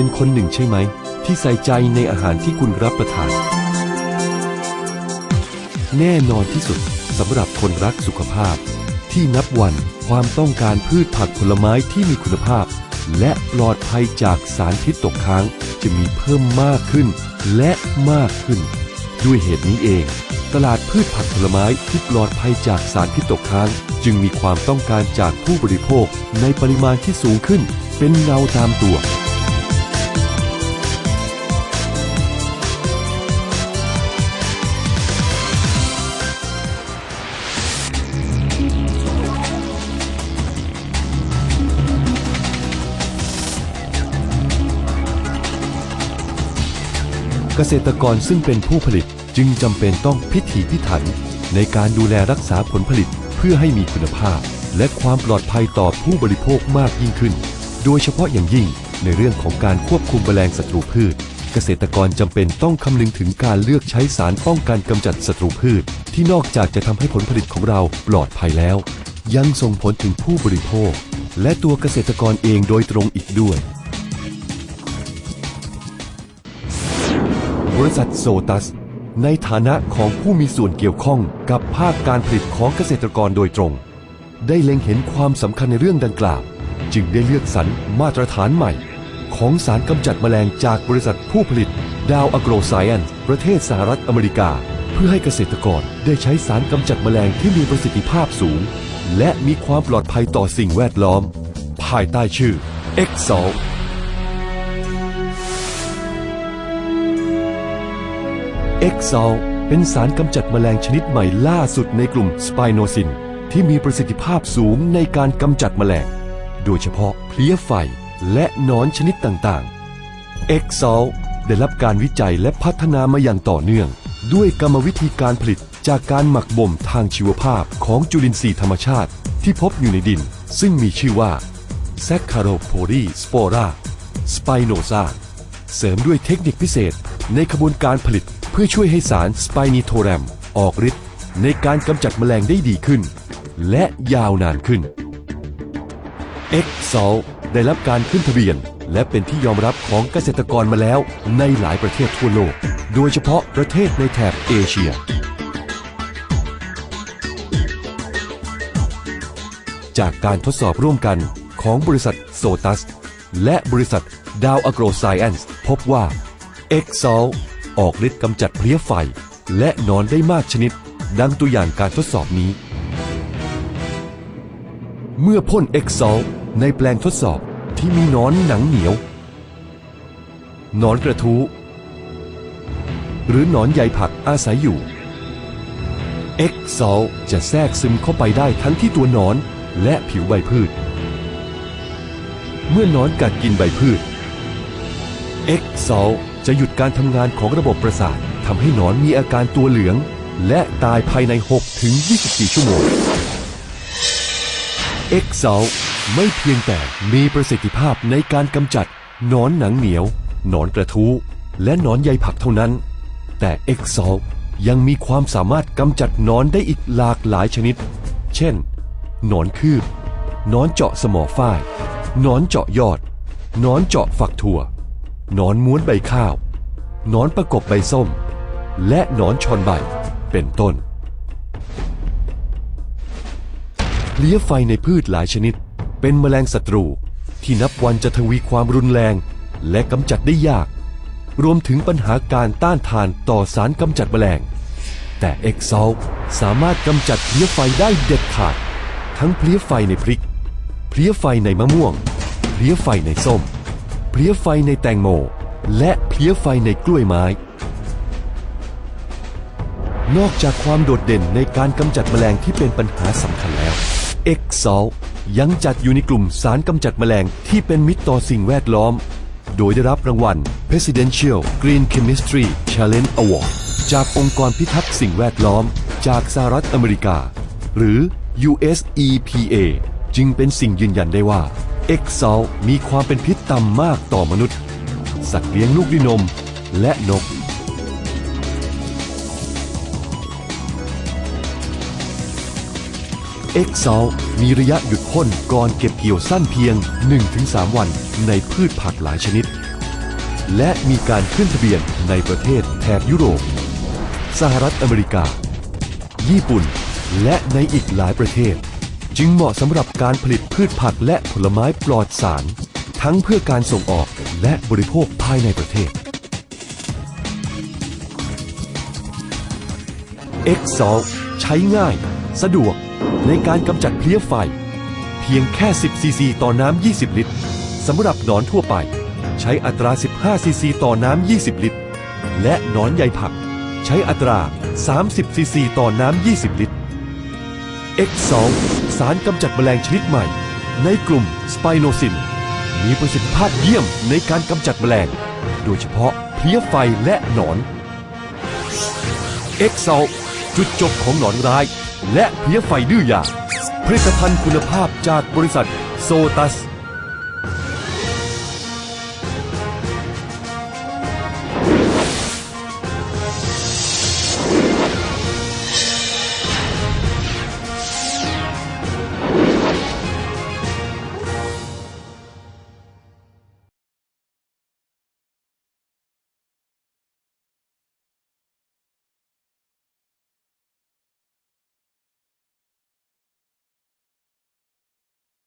เป็นคนหนึ่งใช่ไหม ที่ใส่ใจในอาหารที่คุณรับประทาน แน่นอนที่สุดสำหรับคนรักสุขภาพ ที่นับวันความต้องการพืชผักผลไม้ที่มีคุณภาพ และปลอดภัยจากสารพิษตกค้างจะมีเพิ่มมากขึ้นและมากขึ้น ด้วยเหตุนี้เอง ตลาดพืชผักผลไม้ที่ปลอดภัยจากสารพิษตกค้าง จึงมีความต้องการจากผู้บริโภคในปริมาณที่สูงขึ้น เป็นเงาตามตัว เกษตรกรซึ่งเป็นผู้ผลิตจึงจำเป็นต้องพิถีพิถัน ในการดูแลรักษาผลผลิตเพื่อให้มีคุณภาพ และความปลอดภัยต่อผู้บริโภคมากยิ่งขึ้น โดยเฉพาะอย่างยิ่งในเรื่องของการควบคุมแมลงศัตรูพืช เกษตรกรจำเป็นต้องคำนึงถึงการเลือกใช้สารป้องกันกำจัดศัตรูพืช ที่นอกจากจะทำให้ผลผลิตของเราปลอดภัยแล้ว ยังส่งผลถึงผู้บริโภค และตัวเกษตรกรเองโดยตรงอีกด้วย บริษัทโซตัส ในฐานะของผู้มีส่วนเกี่ยวข้องกับภาคการผลิตของเกษตรกรโดยตรง ได้เล็งเห็นความสำคัญในเรื่องดังกล่าว จึงได้เลือกสรรมาตรฐานใหม่ ของสารกำจัดแมลงจากบริษัทผู้ผลิต ดาวอโกรไซแอนประเทศสหรัฐอเมริกา เพื่อให้เกษตรกรได้ใช้สารกำจัดแมลงที่มีประสิทธิภาพสูง และมีความปลอดภัยต่อสิ่งแวดล้อม ภายใต้ชื่อ e x o l e x o l เป็นสารกำจัดแมลงชนิดใหม่ล่าสุดในกลุ่มสไปโนซิน ที่มีประสิทธิภาพสูงในการกำจัดแมลง โดยเฉพาะเพลี้ยไฟและนอนชนิดต่างๆ e x o l ได้รับการวิจัยและพัฒนามาอย่างต่อเนื่อง ด้วยกรรมวิธีการผลิตจากการหมักบ่มทางชีวภาพของจุลินทรีย์ธรรมชาติ ที่พบอยู่ในดิน ซึ่งมีชื่อว่า Saccharopodyspora spinosa เสริมด้วยเทคนิคพิเศษในขบวนการผลิต พื่อช่วยให้สารสไปนิโทแรม ออกฤทธิ์ในการกำจัดแมลงได้ดีขึ้น และยาวนานขึ้น x s o l ได้รับการขึ้นทะเบียน และเป็นที่ยอมรับของเกษตรกรมาแล้วในหลายประเทศทั่วโลก โดยเฉพาะประเทศในแถบเอเชีย จากการทดสอบร่วมกันของบริษัทโซตัส และบริษัทดาวอโกรไซแอนส์พบว่า e x o l ออกฤทธิ์กำจัดเพลี้ยไฟ และนอนได้มากชนิด ดังตัวอย่างการทดสอบนี้ เมื่อพ่น e x o l ในแปลงทดสอบที่มีนอนหนังเหนียวนอนกระทู้หรือนอนใยผักอาศัยอยู่ e x o l จะแทรกซึมเข้าไปได้ทั้งที่ตัวนอนและผิวใบพืช เมื่อนอนกัดกินใบพืช e x o l จะหยุดการทำงานของระบบประสาททำให้หนอนมีอาการตัวเหลือง และตายภายใน 6 ถึง 24 ชั่วโมง e x o l ไม่เพียงแต่มีประสิทธิภาพในการกำจัดหนอนหนังเหนียวหนอนกระทู้ และหนอนใยผักเท่านั้น แต่ e x o l ยังมีความสามารถกำจัดหนอนได้อีกหลากหลายชนิด เช่นหนอนคืบหนอนเจาะสมอฝ้ายหนอนเจาะยอดหนอนเจาะฝักถั่ว นอนม้วนใบข้าวหนอนประกบใบส้ม และหนอนชอนใบ เป็นต้น เลี้ยไฟในพืชหลายชนิด เป็นแมลงศัตรูที่นับวันจะทวีความรุนแรง และกำจัดได้ยาก รวมถึงปัญหาการต้านทานต่อสารกำจัดแมลง แต่เอ็กซอลสามารถกำจัดเพลี้ยไฟได้เด็ดขาด ทั้งเพลี้ยไฟในพริก เพลี้ยไฟในมะม่วง เพลี้ยไฟในส้ม เพลี้ยไฟในแตงโม และเพลี้ยไฟในกล้วยไม้ นอกจากความโดดเด่นในการกำจัดแมลงที่เป็นปัญหาสำคัญแล้ว e x o l ยังจัดอยู่ในกลุ่มสารกำจัดแมลงที่เป็นมิตรต่อสิ่งแวดล้อม โดยได้รับรางวัล Presidential Green Chemistry Challenge Award จากองค์กรพิทักษ์สิ่งแวดล้อม จากสหรัฐอเมริกา หรือ US EPA จึงเป็นสิ่งยืนยันได้ว่า e x o l มีความเป็นพิษต่ำมากต่อมนุษย์ สัตว์เลี้ยงลูกด้วยนมและนก e x o l มีระยะหยุดพ่นก่อนเก็บเกี่ยวสั้นเพียง 1-3 วันในพืชผักหลายชนิด และมีการขึ้นทะเบียนในประเทศแถบยุโรป สหรัฐอเมริกา ญี่ปุ่น และในอีกหลายประเทศ จึงเหมาะสำหรับการผลิตพืชผักและผลไม้ปลอดสาร ทั้งเพื่อการส่งออกและบริโภคภายในประเทศ x s o l ใช้ง่าย สะดวกในการกำจัดเพลี้ยไฟ เพียงแค่ 10 ซีซีต่อน้ำ 20 ลิตรสำหรับหนอนทั่วไป ใช้อัตรา 15 ซีซีต่อน้ำ 20 ลิตร และหนอนใยผัก ใช้อัตรา 30 ซีซีต่อน้ำ 20 ลิตร x s o l สารกำจัดแมลงชนิดใหม่ ในกลุ่มสไปโนซิน มีประสิทธิภาพเยี่ยมในการกำจัดแมลง โดยเฉพาะเพลี้ยไฟและหนอน x s o l จุดจบของหนอนร้าย และเพลี้ยไฟดื้อยาผลิตภัณฑ์คุณภาพจากบริษัทโซตัส